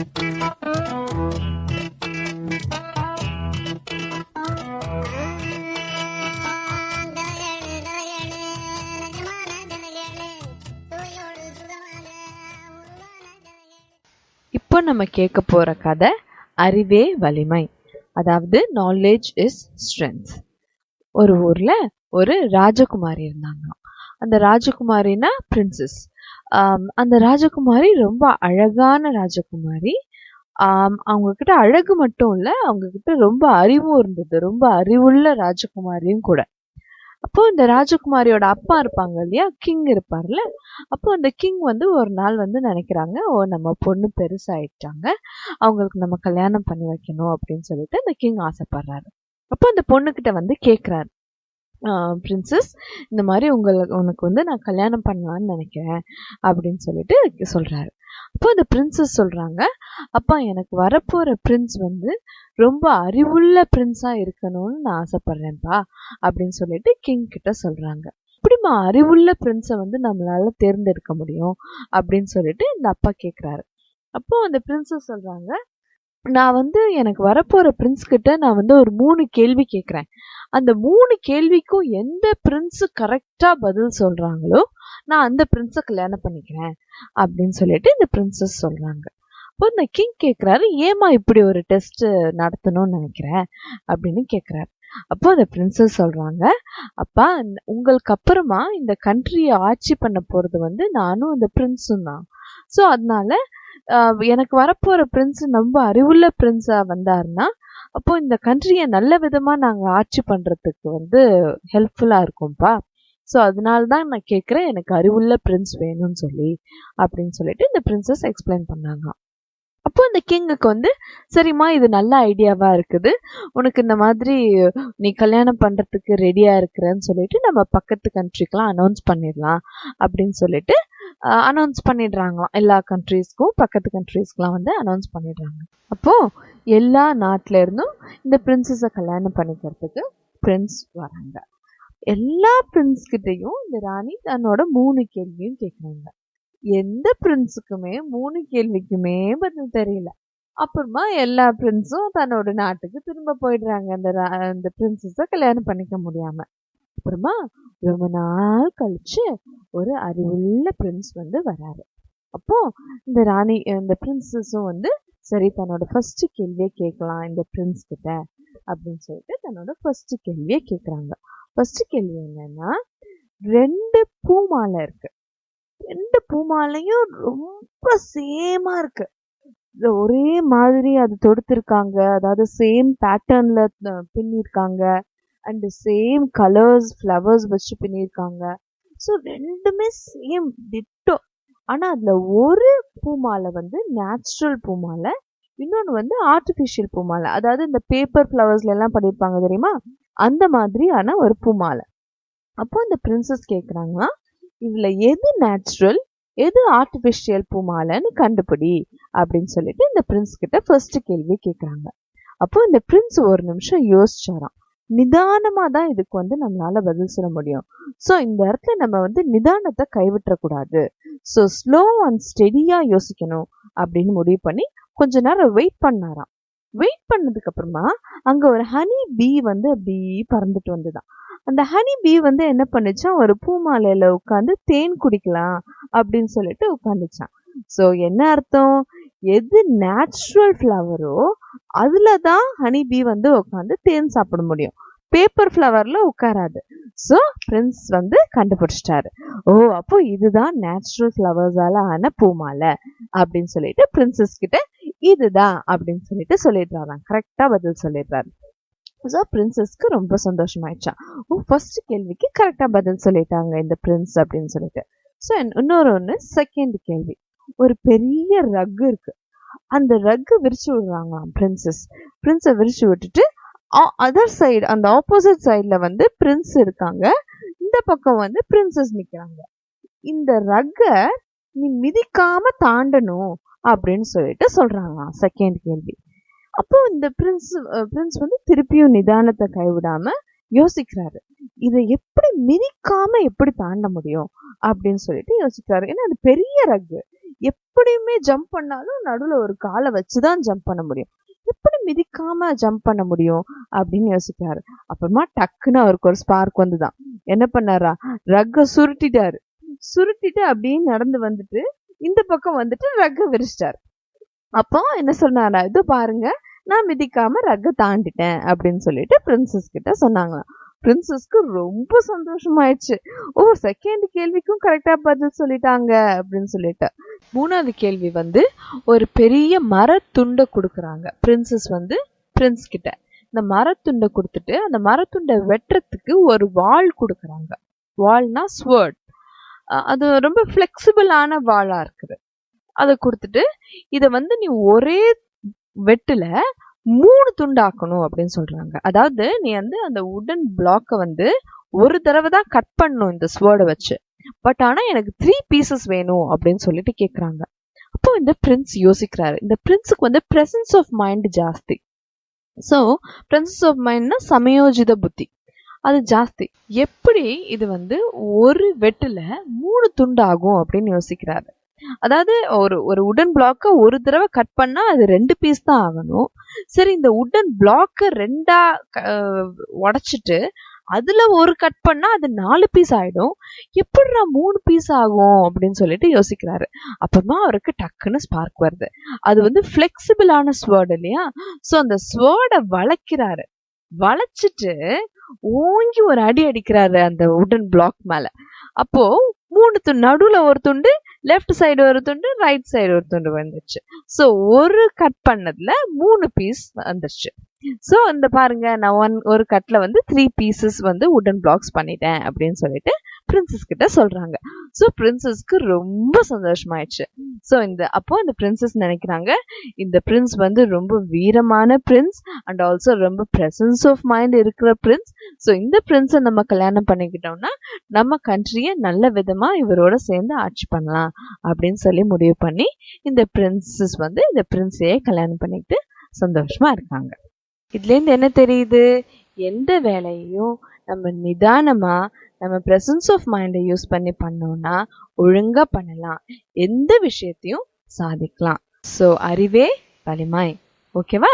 இப்போ நம்ம கேட்க போற கதை அறிவே வலிமை. அதாவது நாலேஜ் இஸ் ஸ்ட்ரென்த் ஒரு ஊர்ல ஒரு ராஜகுமாரி இருந்தாங்களாம். அந்த ராஜகுமாரினா பிரின்சஸ் அந்த ராஜகுமாரி ரொம்ப அழகான ராஜகுமாரி. அவங்கக்கிட்ட அழகு மட்டும் இல்லை அவங்கக்கிட்ட ரொம்ப அறிவும் இருந்தது. ரொம்ப அறிவுள்ள ராஜகுமாரியும் கூட. அப்போ இந்த ராஜகுமாரியோட அப்பா இருப்பாங்க இல்லையா? கிங் இருப்பார்ல. அப்போ அந்த கிங் வந்து ஒரு நாள் வந்து நினைக்கிறாங்க ஓ நம்ம பொண்ணு பெருசாயிட்டாங்க. அவங்களுக்கு நம்ம கல்யாணம் பண்ணி வைக்கணும் அப்படின்னு சொல்லிட்டு அந்த கிங் ஆசைப்படுறாரு. அப்போ அந்த பொண்ணுக்கிட்ட வந்து கேட்குறாரு பிரின்சஸ் இந்த மாதிரி உங்களுக்கு உனக்கு வந்து நான் கல்யாணம் பண்ணலான்னு நினைக்கிறேன் அப்படின்னு சொல்லிட்டு சொல்கிறாரு அப்போ அந்த பிரின்சஸ் சொல்கிறாங்க அப்பா எனக்கு வரப்போகிற பிரின்ஸ் வந்து ரொம்ப அறிவுள்ள பிரின்ஸாக இருக்கணும்னு நான் ஆசைப்பட்றேன்ப்பா அப்படின்னு சொல்லிட்டு கிங் கிட்ட சொல்கிறாங்க எப்படிமா அறிவுள்ள பிரின்ஸை வந்து நம்மளால தேர்ந்தெடுக்க முடியும்? அப்படின்னு சொல்லிட்டு இந்த அப்பா கேட்குறாரு அப்போ அந்த பிரின்சஸ் சொல்கிறாங்க நான் வந்து எனக்கு வரப்போகிற பிரின்ஸ் கிட்ட நான் வந்து ஒரு மூணு கேள்வி கேட்குறேன் அந்த மூணு கேள்விக்கும் எந்த பிரின்ஸ் கரெக்டாக பதில் சொல்கிறாங்களோ நான் அந்த பிரின்ஸை கல்யாணம் பண்ணிக்கிறேன் அப்படின்னு சொல்லிட்டு இந்த பிரின்சஸ் சொல்கிறாங்க அப்போ இந்த கிங் கேட்குறாரு ஏமா இப்படி ஒரு டெஸ்ட் நடத்தணும்னு நினைக்கிறேன் அப்படின்னு கேட்குறாரு அப்போ அந்த பிரின்சஸ் சொல்கிறாங்க அப்பா உங்களுக்கு அப்புறமா இந்த கண்ட்ரியை ஆட்சி பண்ண போகிறது வந்து நானும் அந்த பிரின்ஸும் தான். ஸோ அதனால எனக்கு வரப்போகிற பிரின்ஸு ரொம்ப அறிவுள்ள பிரின்ஸாக வந்தாருன்னா அப்போ இந்த கண்ட்ரியை நல்ல விதமாக நாங்கள் ஆட்சி பண்ணுறதுக்கு வந்து ஹெல்ப்ஃபுல்லாக இருக்கும்ப்பா ஸோ அதனால தான் நான் கேட்குறேன் எனக்கு அறிவுள்ள பிரின்ஸ் வேணும்னு சொல்லி அப்படின்னு சொல்லிட்டு இந்த பிரின்சஸ் எக்ஸ்பிளைன் பண்ணாங்க. அப்போ இந்த கிங்குக்கு வந்து சரிம்மா இது நல்ல ஐடியாவாக இருக்குது. உனக்கு இந்த மாதிரி நீ கல்யாணம் பண்ணுறதுக்கு ரெடியாக இருக்கிறேன்னு சொல்லிட்டு நம்ம பக்கத்து கண்ட்ரிக்கெலாம் அனௌன்ஸ் பண்ணிடலாம் அப்படின்னு சொல்லிட்டு அனௌன்ஸ் பண்ணிடுறாங்களாம். எல்லா கண்ட்ரீஸ்க்கும் பக்கத்து கண்ட்ரீஸ்க்குலாம் வந்து அனௌன்ஸ் பண்ணிடுறாங்க. அப்போது எல்லா நாட்டில இருந்தும் இந்த பிரின்சஸை கல்யாணம் பண்ணிக்கிறதுக்கு பிரின்ஸ் வராங்க. எல்லா பிரின்ஸ்கிட்டையும் இந்த ராணி தன்னோட மூணு கேள்வியும் கேட்குறாங்க எந்த பிரின்ஸுக்குமே மூணு கேள்விக்குமே பதில் தெரியல. அப்புறமா எல்லா பிரின்ஸும் தன்னோட நாட்டுக்கு திரும்ப போயிடுறாங்க. அந்த ரா- அந்த பிரின்சஸ கல்யாணம் பண்ணிக்க முடியாமல் அப்புறமா ரொம்ப நாள் கழிச்சு ஒரு அறிவுள்ள பிரின்ஸ் வந்து வராரு. அப்போ இந்த ராணி இந்த பிரின்சஸும் வந்து சரி தன்னோட ஃபர்ஸ்ட் கேள்வியை கேட்கலாம் இந்த பிரின்ஸ் கிட்ட அப்படின்னு சொல்லிட்டு தன்னோட ஃபர்ஸ்ட் கேள்வியை கேட்குறாங்க. ஃபர்ஸ்ட் கேள்வி என்னன்னா ரெண்டு பூமாலை இருக்கு. ரெண்டு பூமாலையும் ரொம்ப சேமா இருக்கு. ஒரே மாதிரி அது தொடுத்திருக்காங்க. அதாவது சேம் பேட்டர்ன்ல பின்னிருக்காங்க. அண்ட் சேம் கலர்ஸ் ஃப்ளவர்ஸ் வச்சு பண்ணியிருக்காங்க. ஸோ ரெண்டுமே சேம் டிட்டோ ஆனால் அதில் ஒரு பூமாலை வந்து நேச்சுரல் பூமாலை இன்னொன்று வந்து ஆர்டிஃபிஷியல் பூமாலை. அதாவது இந்த பேப்பர் ஃப்ளவர்ஸ்ல எல்லாம் பண்ணியிருப்பாங்க தெரியுமா? அந்த மாதிரியான ஒரு பூமாலை. அப்போ அந்த பிரின்சஸ் கேட்குறாங்கன்னா இதில் எது நேச்சுரல் எது ஆர்டிஃபிஷியல் பூமாலைன்னு கண்டுபிடி அப்படின்னு சொல்லிட்டு இந்த பிரின்ஸ் கிட்ட ஃபர்ஸ்ட் கேள்வி கேட்குறாங்க அப்போ இந்த பிரின்ஸ் ஒரு நிமிஷம் யோசிச்சாராம் நிதானமாக தான் இதுக்கு வந்து நம்மளால பதில் சொல்ல முடியும். சோ இந்த இடத்துல நம்ம வந்து நிதானத்தை கைவிட்டக்கூடாது சோ ஸ்லோ அண்ட் ஸ்டெடியா யோசிக்கணும் அப்படின்னு முடிவு பண்ணி கொஞ்ச நேரம் வெயிட் பண்ணாராம். வெயிட் பண்ணதுக்கு அப்புறமா அங்க ஒரு ஹனி பீ வந்து அப்படி பறந்துட்டு வந்துதான். அந்த ஹனி பீ வந்து என்ன பண்ணுச்சான் ஒரு பூமாலையில உட்காந்து தேன் குடிக்கலாம் அப்படின்னு சொல்லிட்டு உட்காந்துச்சான் சோ என்ன அர்த்தம்? எது நேச்சுரல் ஃப்ளவரோ அதில் தான் ஹனி பீ வந்து உட்காந்து தேன் சாப்பிட முடியும். பேப்பர் ஃப்ளவரில் உட்காராது ஸோ பிரின்ஸ் வந்து கண்டுபிடிச்சிட்டாரு. ஓ அப்போ இதுதான் நேச்சுரல் ஃப்ளவர்ஸால ஆன பூமாலை அப்படின்னு சொல்லிட்டு பிரின்சஸ் கிட்ட இதுதான் அப்படின்னு சொல்லிட்டு சொல்லிடுறாராம். கரெக்டாக பதில் சொல்லிடுறாரு. ஸோ பிரின்சஸ்க்கு ரொம்ப சந்தோஷமாயிடுச்சான் ஓ ஃபர்ஸ்ட் கேள்விக்கு கரெக்டாக பதில் சொல்லிட்டாங்க இந்த பிரின்ஸ் அப்படின்னு சொல்லிட்டு. ஸோ இன்னொரு ஒன்று செகண்ட் கேள்வி. ஒரு பெரிய ரக் இருக்கு. அந்த ரக்கு விரிச்சு விடுறாங்களாம் பிரின்சஸ் பிரின்ஸை விரிச்சு விட்டுட்டு அதர் சைடு அந்த ஆப்போசிட் சைடுல வந்து பிரின்ஸ் இருக்காங்க. இந்த பக்கம் வந்து பிரின்சஸ் நிக்கிறாங்க. இந்த ரக்க நீ மிதிக்காம தாண்டணும் அப்படின்னு சொல்லிட்டு சொல்றாங்களாம் செகண்ட் கேள்வி. அப்போ இந்த பிரின்ஸ் பிரின்ஸ் வந்து திருப்பியும் நிதானத்தை கைவிடாம யோசிக்கிறாரு. இதை எப்படி மிதிக்காம எப்படி தாண்ட முடியும் அப்படின்னு சொல்லிட்டு யோசிக்கிறாரு. ஏன்னா அது பெரிய ரக்கு எப்படியுமே ஜம்ப் பண்ணாலும் நடுவுல ஒரு காலை வச்சுதான் ஜம்ப் பண்ண முடியும். எப்படி மிதிக்காம ஜம்ப் பண்ண முடியும்? அப்படின்னு யோசிக்கிறாரு. அப்புறமா டக்குன்னு அவருக்கு ஒரு ஸ்பார்க் வந்துதான். என்ன பண்ணாரா? ரக்க சுருட்டிட்டாரு. சுருட்டிட்டு அப்படியே நடந்து வந்துட்டு இந்த பக்கம் வந்துட்டு ரக்க விரிச்சிட்டாரு. அப்போ என்ன சொன்னாரா? இது பாருங்க நான் மிதிக்காம ரக்க தாண்டிட்டேன் அப்படின்னு சொல்லிட்டு பிரின்சஸ் கிட்ட சொன்னாங்களாம். பிரின்சஸ்க்கு ரொம்ப சந்தோஷமாயிடுச்சு. ஓ செகண்ட் கேள்விக்கும் கரெக்டா பதில் சொல்லிட்டாங்க அப்படின்னு சொல்லிட்டு. மூணாவது கேள்வி வந்து ஒரு பெரிய மரத்துண்டை கொடுக்குறாங்க. பிரின்சஸ் வந்து பிரின்ஸ் கிட்ட. இந்த மரத்துண்டை கொடுத்துட்டு அந்த மரத்துண்டை வெட்டுறதுக்கு ஒரு வாள் கொடுக்குறாங்க. வாள்னா ஸ்வர்ட் அது ரொம்ப ஃப்ளெக்சிபிளான வாளாக இருக்குது. அதை கொடுத்துட்டு இதை வந்து நீ ஒரே வெட்டில் மூணு துண்டாக்கணும் அப்படின்னு சொல்றாங்க. அதாவது நீ வந்து அந்த உடன் பிளாக்கை வந்து ஒரு தடவை தான் கட் பண்ணும் இந்த ஸ்வேர்டை வச்சு. பட் ஆனா எனக்கு த்ரீ பீசஸ் வேணும் அப்படின்னு சொல்லிட்டு கேக்குறாங்க. அப்போ இந்த பிரின்ஸ் யோசிக்கிறாரு. இந்த பிரின்ஸுக்கு வந்து பிரசன்ஸ் ஆஃப் மைண்ட் ஜாஸ்தி. ஸோ பிரசன்ஸ் ஆஃப் மைண்ட்னா சமயோஜித புத்தி. அது ஜாஸ்தி. எப்படி இது வந்து ஒரு வெட்டுல மூணு துண்டாகும் அப்படின்னு யோசிக்கிறாரு. அதாவது ஒரு ஒரு உடன் பிளாக்கை ஒரு தடவை கட் பண்ணா அது ரெண்டு பீஸ் தான் ஆகணும். சரி இந்த உடன் பிளாக்க ரெண்டா உடைச்சிட்டு அதுல ஒரு கட் பண்ணா அது நாலு பீஸ் ஆயிடும். எப்படிடா மூணு பீஸ் ஆகும் அப்படின்னு சொல்லிட்டு யோசிக்கிறாரு. அப்புறமா அவருக்கு டக்குன்னு ஸ்பார்க் வருது. அது வந்து ஃபிளெக்சிபிளான ஸ்வேர்டு இல்லையா? ஸோ அந்த ஸ்வேர்டை வளைக்கிறாரு. வளைச்சிட்டு ஓங்கி ஒரு அடி அடிக்கிறாரு அந்த உடன் பிளாக் மேல. அப்போ மூணு துண்டு நடுவுல ஒரு துண்டு லெஃப்ட் சைடு ஒரு துண்டு ரைட் சைடு ஒரு துண்டு வந்துச்சு. ஸோ ஒரு கட் பண்ணதுல மூணு பீஸ் வந்துருச்சு ஸோ இந்த பாருங்க நான் ஒன் ஒரு கட்ல வந்து த்ரீ பீசஸ் வந்து உடன் பிளாக்ஸ் பண்ணிட்டேன் அப்படின்னு சொல்லிட்டு பிரின்சஸ் கிட்ட சொல்றாங்க. ஸோ பிரின்சஸ்க்கு ரொம்ப சந்தோஷமாயிடுச்சு. ஸோ இந்த அப்போ இந்த பிரின்சஸ் நினைக்கிறாங்க இந்த பிரின்ஸ் வந்து ரொம்ப வீரமான பிரின்ஸ் அண்ட் ஆல்சோ ரொம்ப பிரசன்ஸ் ஆஃப் மைண்ட் இருக்கிற பிரின்ஸ் ஸோ இந்த பிரின்ஸை நம்ம கல்யாணம் பண்ணிக்கிட்டோம்னா நம்ம கண்ட்ரியை நல்ல விதமா இவரோட சேர்ந்து ஆட்சி பண்ணலாம் அப்படின்னு சொல்லி முடிவு பண்ணி இந்த பிரின்சஸ் வந்து இந்த பிரின்ஸையே கல்யாணம் பண்ணிக்கிட்டு சந்தோஷமா இருக்காங்க. இதுல இருந்து என்ன தெரியுது? எந்த வேலையையும் நம்ம நிதானமா நம்ம பிரசன்ஸ் ஆஃப் மைண்டை யூஸ் பண்ணி பண்ணோம்னா ஒழுங்கா பண்ணலாம். எந்த விஷயத்தையும் சாதிக்கலாம். ஸோ அறிவே வலிமாய் ஓகேவா